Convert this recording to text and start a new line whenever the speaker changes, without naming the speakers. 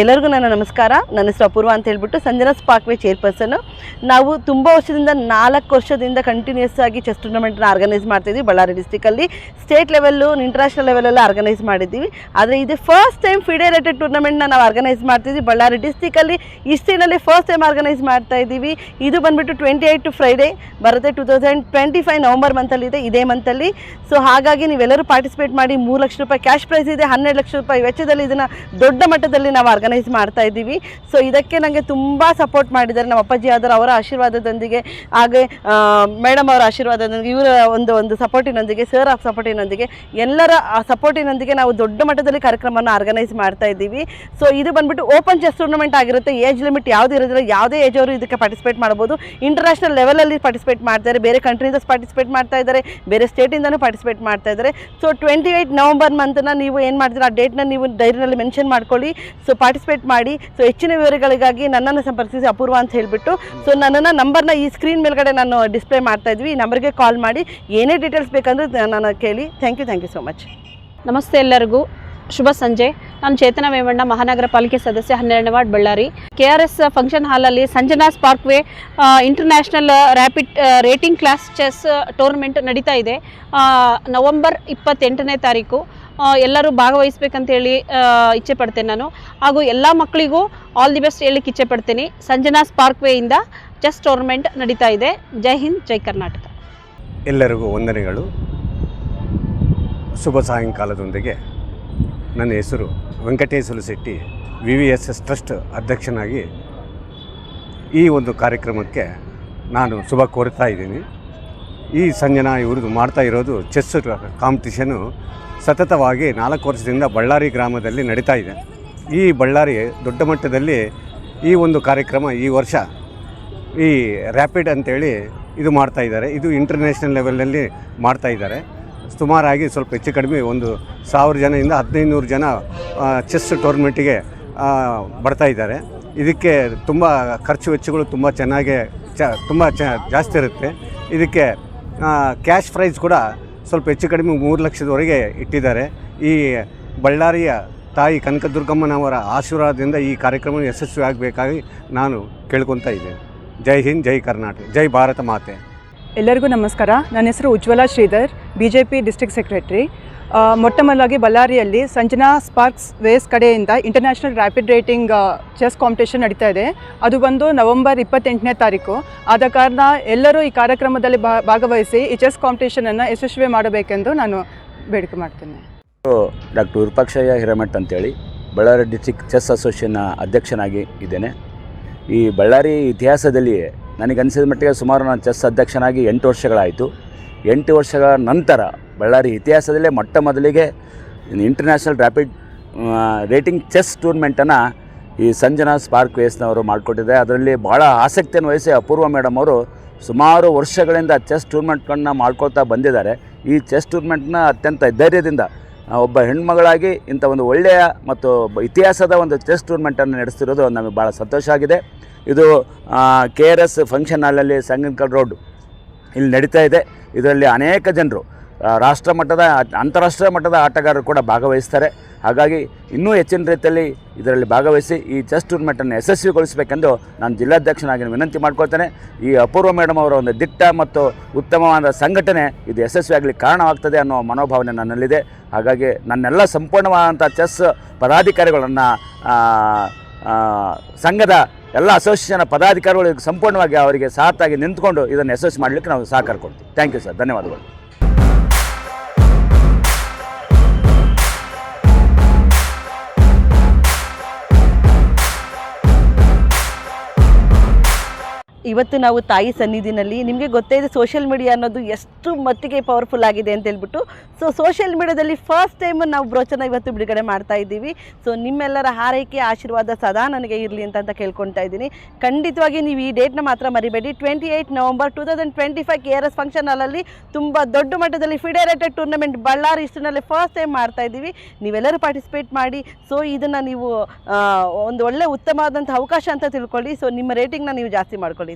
ಎಲ್ಲರಿಗೂ ನನ್ನ ನಮಸ್ಕಾರ. ನನ್ನ ಹೆಸರು ಅಪೂರ್ವ ಅಂತ ಹೇಳ್ಬಿಟ್ಟು ಸಂಜನಾ ಸ್ಪಾಕ್ವೆ ಚೇರ್ಪರ್ಸನ್ನು ನಾವು ತುಂಬ ವರ್ಷದಿಂದ ನಾಲ್ಕು ವರ್ಷದಿಂದ ಕಂಟಿನ್ಯೂಸ್ ಆಗಿ ಚೆಸ್ ಟೂರ್ನಮೆಂಟ್ನ ಆರ್ಗನೈಸ್ ಮಾಡ್ತಿದ್ವಿ ಬಳ್ಳಾರಿ ಡಿಸ್ಟಿಕಲ್ಲಿ ಸ್ಟೇಟ್ ಲೆವೆಲ್ಲು ಇಂಟರ್ನ್ಯಾಷನಲ್ ಲೆವೆಲೆಲ್ಲ ಆರ್ಗನೈಸ್ ಮಾಡಿದ್ದೀವಿ. ಆದರೆ ಇದು ಫಸ್ಟ್ ಟೈಮ್ ಫಿಡೆರೇಟೆಡ್ ಟೂರ್ನಮೆಂಟ್ನ ನಾವು ಆರ್ಗನೈಸ್ ಮಾಡ್ತಿದ್ವಿ ಬಳ್ಳಾರಿ ಡಿಸ್ಟಿಕಲ್ಲಿ ಇಸ್ಟಿನಲ್ಲಿ ಫಸ್ಟ್ ಟೈಮ್ ಆರ್ಗನೈಸ್ ಮಾಡ್ತಾ ಇದ್ದೀವಿ ಇದು ಬಂದುಬಿಟ್ಟು ಟ್ವೆಂಟಿ ಏಯ್ಟ್ ಟು ಫ್ರೈಡೇ ಬರುತ್ತೆ. Two thousand twenty five November ಮಂತಲ್ಲಿ ಇದೆ, ಇದೇ ಮಂತಲ್ಲಿ ಸೊ ಹಾಗಾಗಿ ನೀವೆಲ್ಲರೂ ಪಾರ್ಟಿಸಿಪೇಟ್ ಮಾಡಿ ಮೂರು ಲಕ್ಷ ರೂಪಾಯಿ ಕ್ಯಾಶ್ ಪ್ರೈಸ್ ಇದೆ, ಹನ್ನೆರಡು ಲಕ್ಷ ರೂಪಾಯಿ ವೆಚ್ಚದಲ್ಲಿ ಇದನ್ನು ದೊಡ್ಡ ಮಟ್ಟದಲ್ಲಿ ನಾವು ಆರ್ಗನೈಸ್ ಮಾಡ್ತಾ ಇದ್ದೀವಿ. ಸೊ ಇದಕ್ಕೆ ನನಗೆ ತುಂಬ ಸಪೋರ್ಟ್ ಮಾಡಿದ್ದಾರೆ. ನಮ್ಮ ಅಪ್ಪಾಜಿ ಆದರೂ ಅವರ ಆಶೀರ್ವಾದದೊಂದಿಗೆ, ಹಾಗೆ ಮೇಡಮ್ ಅವರ ಆಶೀರ್ವಾದದೊಂದಿಗೆ, ಇವರ ಒಂದು ಒಂದು ಸಪೋರ್ಟಿನೊಂದಿಗೆ ಸರ್ ಆಫ್ ಸಪೋರ್ಟಿನೊಂದಿಗೆ ಎಲ್ಲರ ಸಪೋರ್ಟಿನೊಂದಿಗೆ ನಾವು ದೊಡ್ಡ ಮಟ್ಟದಲ್ಲಿ ಕಾರ್ಯಕ್ರಮವನ್ನು ಆರ್ಗನೈಸ್ ಮಾಡ್ತಾ ಇದ್ದೀವಿ. ಸೊ ಇದು ಬಂದ್ಬಿಟ್ಟು ಓಪನ್ ಚೆಸ್ ಟೂರ್ನಮೆಂಟ್ ಆಗಿರುತ್ತೆ. ಏಜ್ ಲಿಮಿಟ್ ಯಾವುದು ಇರೋದಿಲ್ಲ. ಯಾವುದೇ ಏಜ್ ಅವರು ಇದಕ್ಕೆ ಪಾರ್ಟಿಸಿಪೇಟ್ ಮಾಡ್ಬೋದು. ಇಂಟರ್ನ್ಯಾಷನಲ್ ಲೆವೆಲಲ್ಲಿ ಪಾರ್ಟಿಸಿಪೇಟ್ ಮಾಡ್ತಾರೆ. ಬೇರೆ ಕಂಟ್ರಿಯಿಂದ ಪಾರ್ಟಿಸಿಪೇಟ್ ಮಾಡ್ತಾ ಇದ್ದಾರೆ. ಬೇರೆ ಸ್ಟೇಟಿಂದನೂ ಪಾರ್ಟಿಸಿಪೇಟ್ ಮಾಡ್ತಾ ಇದ್ದಾರೆ. ಸೊ ಟ್ವೆಂಟಿ ಏಯ್ಟ್ ನವಂಬರ್ ಮಂತ್ನ ನೀವು ಏನು ಮಾಡ್ತೀರಾ? ಆ ಡೇಟ್ನ ನೀವು ಡೈರಿನಲ್ಲಿ ಮೆನ್ಷನ್ ಮಾಡ್ಕೊಳ್ಳಿ. ಸೊ ಪಾರ್ಟಿಸಿಪೇಟ್ ಮಾಡಿ ಸೊ ಹೆಚ್ಚಿನ ವಿವರಗಳಿಗಾಗಿ ನನ್ನನ್ನು ಸಂಪರ್ಕಿಸಿ ಅಪೂರ್ವ ಅಂತ ಹೇಳಿಬಿಟ್ಟು ಸೊ ನನ್ನನ್ನು ನಂಬರ್ನ ಈ ಸ್ಕ್ರೀನ್ ಮೇಲ್ಗಡೆ ನಾನು ಡಿಸ್ಪ್ಲೇ ಮಾಡ್ತಾ ಇದ್ವಿ, ಈ ನಂಬರ್ಗೆ ಕಾಲ್ ಮಾಡಿ, ಏನೇ ಡೀಟೇಲ್ಸ್ ಬೇಕಂದ್ರೆ ನಾನು ಕೇಳಿ. Thank you thank you so much
ನಮಸ್ತೆ ಎಲ್ಲರಿಗೂ. ಶುಭ ಸಂಜೆ. ನಾನು ಚೇತನ ವೇಮಣ್ಣ, ಮಹಾನಗರ ಪಾಲಿಕೆ ಸದಸ್ಯ, ಹನ್ನೆರಡನೇ ward Ballari. K R S function ಹಾಲಲ್ಲಿ Sanjana Sparkway international rapid rating class chess tournament ನಡೀತಾ ಇದೆ. ನವಂಬರ್ ಇಪ್ಪತ್ತೆಂಟನೇ ತಾರೀಕು. ಎಲ್ಲರೂ ಭಾಗವಹಿಸ್ಬೇಕಂತೇಳಿ ಇಚ್ಛೆ ಪಡ್ತೇನೆ ನಾನು. ಹಾಗೂ ಎಲ್ಲ ಮಕ್ಕಳಿಗೂ ಆಲ್ ದಿ ಬೆಸ್ಟ್ ಹೇಳಲಿಕ್ಕೆ ಇಚ್ಛೆ ಪಡ್ತೀನಿ. ಸಂಜನಾ ಸ್ಪಾರ್ಕ್ ವೇಯಿಂದ ಚೆಸ್ ಟೂರ್ನಮೆಂಟ್ ನಡೀತಾ ಇದೆ. ಜೈ ಹಿಂದ್, ಜೈ ಕರ್ನಾಟಕ.
ಎಲ್ಲರಿಗೂ ವಂದನೆಗಳು. ಶುಭ ಸಾಯಂಕಾಲದೊಂದಿಗೆ ನನ್ನ ಹೆಸರು Venkateshwara Shetty V V S S trust ಅಧ್ಯಕ್ಷನಾಗಿ ಈ ಒಂದು ಕಾರ್ಯಕ್ರಮಕ್ಕೆ ನಾನು ಶುಭ ಕೋರ್ತಾ ಇದ್ದೀನಿ. ಈ ಸಂಜನಾ ಇವ್ರದ್ದು ಮಾಡ್ತಾ ಇರೋದು ಚೆಸ್ ಕಾಂಪಿಟಿಷನು ಸತತವಾಗಿ ನಾಲ್ಕು ವರ್ಷದಿಂದ ಬಳ್ಳಾರಿ ಗ್ರಾಮದಲ್ಲಿ ನಡೀತಾ ಇದೆ. ಈ ಬಳ್ಳಾರಿ ದೊಡ್ಡ ಮಟ್ಟದಲ್ಲಿ ಈ ಒಂದು ಕಾರ್ಯಕ್ರಮ ಈ ವರ್ಷ ಈ ರ್ಯಾಪಿಡ್ ಅಂತೇಳಿ ಇದು ಮಾಡ್ತಾ ಇದ್ದಾರೆ. ಇದು ಇಂಟರ್ನ್ಯಾಷನಲ್ ಲೆವೆಲಲ್ಲಿ ಮಾಡ್ತಾ ಇದ್ದಾರೆ. ಸುಮಾರಾಗಿ ಸ್ವಲ್ಪ ಹೆಚ್ಚು ಕಡಿಮೆ ಒಂದು ಸಾವಿರ ಜನದಿಂದ ಹದಿನೈದು ಜನ ಚೆಸ್ ಟೂರ್ನಮೆಂಟಿಗೆ ಬರ್ತಾ ಇದ್ದಾರೆ. ಇದಕ್ಕೆ ತುಂಬ ಖರ್ಚು ವೆಚ್ಚಗಳು ತುಂಬ ಚೆನ್ನಾಗಿ ಚ, ತುಂಬ ಚ, ಜಾಸ್ತಿ ಇರುತ್ತೆ. ಇದಕ್ಕೆ ಕ್ಯಾಶ್ ಪ್ರೈಸ್ ಕೂಡ ಸ್ವಲ್ಪ ಹೆಚ್ಚು ಕಡಿಮೆ ಮೂರು ಲಕ್ಷದವರೆಗೆ ಇಟ್ಟಿದ್ದಾರೆ. ಈ ಬಳ್ಳಾರಿಯ ತಾಯಿ ಕನಕದುರ್ಗಮ್ಮನವರ ಆಶೀರ್ವಾದದಿಂದ ಈ ಕಾರ್ಯಕ್ರಮ ಯಶಸ್ವಿ ಆಗಬೇಕಾಗಿ ನಾನು ಕೇಳ್ಕೊತಾ ಇದ್ದೇನೆ. ಜೈ ಹಿಂದ್, ಜೈ ಕರ್ನಾಟಕ, ಜೈ ಭಾರತ ಮಾತೆ.
ಎಲ್ಲರಿಗೂ ನಮಸ್ಕಾರ. ನನ್ನ ಹೆಸರು Ujwala Sridhar B J P district secretary ಮೊಟ್ಟ ಮೊದಲಾಗಿ ಬಳ್ಳಾರಿಯಲ್ಲಿ ಸಂಜನಾ ಸ್ಪಾರ್ಕ್ಸ್ ವೇಸ್ ಕಡೆಯಿಂದ international rapid rating chess competition ನಡೀತಾ ಇದೆ. ಅದು ಬಂದು ನವೆಂಬರ್ ಇಪ್ಪತ್ತೆಂಟನೇ ತಾರೀಕು. ಆದ ಕಾರಣ ಎಲ್ಲರೂ ಈ ಕಾರ್ಯಕ್ರಮದಲ್ಲಿ ಭಾಗವಹಿಸಿ ಈ ಚೆಸ್ ಕಾಂಪಿಟೇಷನನ್ನು ಯಶಸ್ವಿ ಮಾಡಬೇಕೆಂದು ನಾನು ಬೇಡಿಕೆ ಮಾಡ್ತೇನೆ.
ಡಾಕ್ಟರ್ ವಿರೂಪಾಕ್ಷಯ್ಯ ಹಿರೇಮಠ್ ಅಂತೇಳಿ ಬಳ್ಳಾರಿ ಡಿಸ್ಟ್ರಿಕ್ಟ್ ಚೆಸ್ ಅಸೋಸಿಯೇಷನ್ನ ಅಧ್ಯಕ್ಷನಾಗಿ ಇದ್ದೇನೆ. ಈ ಬಳ್ಳಾರಿ ಇತಿಹಾಸದಲ್ಲಿ ನನಗನ್ಸಿದ ಮಟ್ಟಿಗೆ ಸುಮಾರು ನಾನು ಚೆಸ್ ಅಧ್ಯಕ್ಷನಾಗಿ ಎಂಟು ವರ್ಷಗಳಾಯಿತು. ಎಂಟು ವರ್ಷಗಳ ನಂತರ ಬಳ್ಳಾರಿ ಇತಿಹಾಸದಲ್ಲೇ ಮೊಟ್ಟ ಮೊದಲಿಗೆ ಇಂಟರ್ನ್ಯಾಷನಲ್ ರ್ಯಾಪಿಡ್ ರೇಟಿಂಗ್ ಚೆಸ್ ಟೂರ್ನಮೆಂಟನ್ನು ಈ ಸಂಜನಾ ಸ್ಪಾರ್ಕ್ ವೇಸ್ನವರು ಮಾಡಿಕೊಟ್ಟಿದೆ ಅದರಲ್ಲಿ ಭಾಳ ಆಸಕ್ತಿಯನ್ನು ವಹಿಸಿ ಅಪೂರ್ವ ಮೇಡಮ್ ಅವರು ಸುಮಾರು ವರ್ಷಗಳಿಂದ ಚೆಸ್ ಟೂರ್ನಮೆಂಟ್ಗಳನ್ನ ಮಾಡ್ಕೊಳ್ತಾ ಬಂದಿದ್ದಾರೆ. ಈ ಚೆಸ್ ಟೂರ್ನಮೆಂಟ್ನ ಅತ್ಯಂತ ಧೈರ್ಯದಿಂದ ಒಬ್ಬ ಹೆಣ್ಮಗಳಾಗಿ ಇಂಥ ಒಂದು ಒಳ್ಳೆಯ ಮತ್ತು ಇತಿಹಾಸದ ಒಂದು ಚೆಸ್ ಟೂರ್ನಮೆಂಟನ್ನು ನಡೆಸ್ತಿರೋದು ನಮಗೆ ಭಾಳ ಸಂತೋಷ ಆಗಿದೆ. ಇದು ಕೆ ಆರ್ ಎಸ್ ಫಂಕ್ಷನ್ ಹಾಲಲ್ಲಿ ಸಂಗನ್ಕಲ್ ರೋಡ್ ಇಲ್ಲಿ ನಡೀತಾ ಇದೆ. ಇದರಲ್ಲಿ ಅನೇಕ ಜನರು ರಾಷ್ಟ್ರ ಮಟ್ಟದ ಅಂತಾರಾಷ್ಟ್ರೀಯ ಮಟ್ಟದ ಆಟಗಾರರು ಕೂಡ ಭಾಗವಹಿಸ್ತಾರೆ. ಹಾಗಾಗಿ ಇನ್ನೂ ಹೆಚ್ಚಿನ ರೀತಿಯಲ್ಲಿ ಇದರಲ್ಲಿ ಭಾಗವಹಿಸಿ ಈ ಚೆಸ್ ಟೂರ್ನಮೆಂಟನ್ನು ಯಶಸ್ವಿಗೊಳಿಸಬೇಕೆಂದು ನಾನು ಜಿಲ್ಲಾಧ್ಯಕ್ಷನಾಗಿ ವಿನಂತಿ ಮಾಡ್ಕೊಳ್ತೇನೆ. ಈ ಅಪೂರ್ವ ಮೇಡಮ್ ಅವರ ಒಂದು ದಿಟ್ಟ ಮತ್ತು ಉತ್ತಮವಾದ ಸಂಘಟನೆ ಇದು ಯಶಸ್ವಿಯಾಗಲಿಕ್ಕೆ ಕಾರಣವಾಗ್ತದೆ ಅನ್ನೋ ಮನೋಭಾವನೆ ನನ್ನಲ್ಲಿದೆ. ಹಾಗಾಗಿ ನನ್ನೆಲ್ಲ ಸಂಪೂರ್ಣವಾದಂಥ ಚೆಸ್ ಪದಾಧಿಕಾರಿಗಳನ್ನು ಸಂಘದ ಎಲ್ಲ ಅಸೋಸಿಯೇಷನ್ ಪದಾಧಿಕಾರಿಗಳಿಗೆ ಸಂಪೂರ್ಣವಾಗಿ ಅವರಿಗೆ ಸಾಥಾಗಿ ನಿಂತ್ಕೊಂಡು ಇದನ್ನು ಯಶಸ್ವಿ ಮಾಡಲಿಕ್ಕೆ ನಾವು ಸಹಕಾರ ಕೊಡ್ತೀವಿ. ಥ್ಯಾಂಕ್ ಯು ಸರ್ ಧನ್ಯವಾದಗಳು.
ಇವತ್ತು ನಾವು ತಾಯಿ ಸನ್ನಿಧಿನಲ್ಲಿ. ನಿಮಗೆ ಗೊತ್ತೇ ಇದೆ ಸೋಷಿಯಲ್ ಮೀಡಿಯಾ ಅನ್ನೋದು ಎಷ್ಟು ಮಟ್ಟಿಗೆ ಪವರ್ಫುಲ್ ಆಗಿದೆ ಅಂತ ಹೇಳ್ಬಿಟ್ಟು. ಸೊ ಸೋಷಿಯಲ್ ಮೀಡಿಯಾದಲ್ಲಿ ಫಸ್ಟ್ ಟೈಮ್ ನಾವು ಬ್ರೋಚನ ಇವತ್ತು ಬಿಡುಗಡೆ ಮಾಡ್ತಾ ಇದ್ದೀವಿ. ಸೊ ನಿಮ್ಮೆಲ್ಲರ ಹಾರೈಕೆ, ಆಶೀರ್ವಾದ ಸದಾ ನನಗೆ ಇರಲಿ ಅಂತ ಅಂತ ಕೇಳ್ಕೊಳ್ತಾ ಇದ್ದೀನಿ. ಖಂಡಿತವಾಗಿ ನೀವು ಈ ಡೇಟ್ನ ಮಾತ್ರ ಮರಿಬೇಡಿ. Twenty eight November two thousand twenty five K R S function ಹಾಲಲ್ಲಿ ತುಂಬ ದೊಡ್ಡ ಮಟ್ಟದಲ್ಲಿ ಫಿಡೆರೇಟೆಡ್ ಟೂರ್ನಮೆಂಟ್ ಬಳ್ಳಾರಿ ಇಷ್ಟರಲ್ಲಿ ಫಸ್ಟ್ ಟೈಮ್ ಮಾಡ್ತಾ ಇದ್ದೀವಿ. ನೀವೆಲ್ಲರೂ ಪಾರ್ಟಿಸಿಪೇಟ್ ಮಾಡಿ. ಸೊ ಇದನ್ನು ನೀವು ಒಂದು ಒಳ್ಳೆ ಉತ್ತಮವಾದಂಥ ಅವಕಾಶ ಅಂತ ತಿಳ್ಕೊಳ್ಳಿ. ಸೊ ನಿಮ್ಮ ರೇಟಿಂಗ್ನ ನೀವು ಜಾಸ್ತಿ ಮಾಡ್ಕೊಳ್ಳಿ.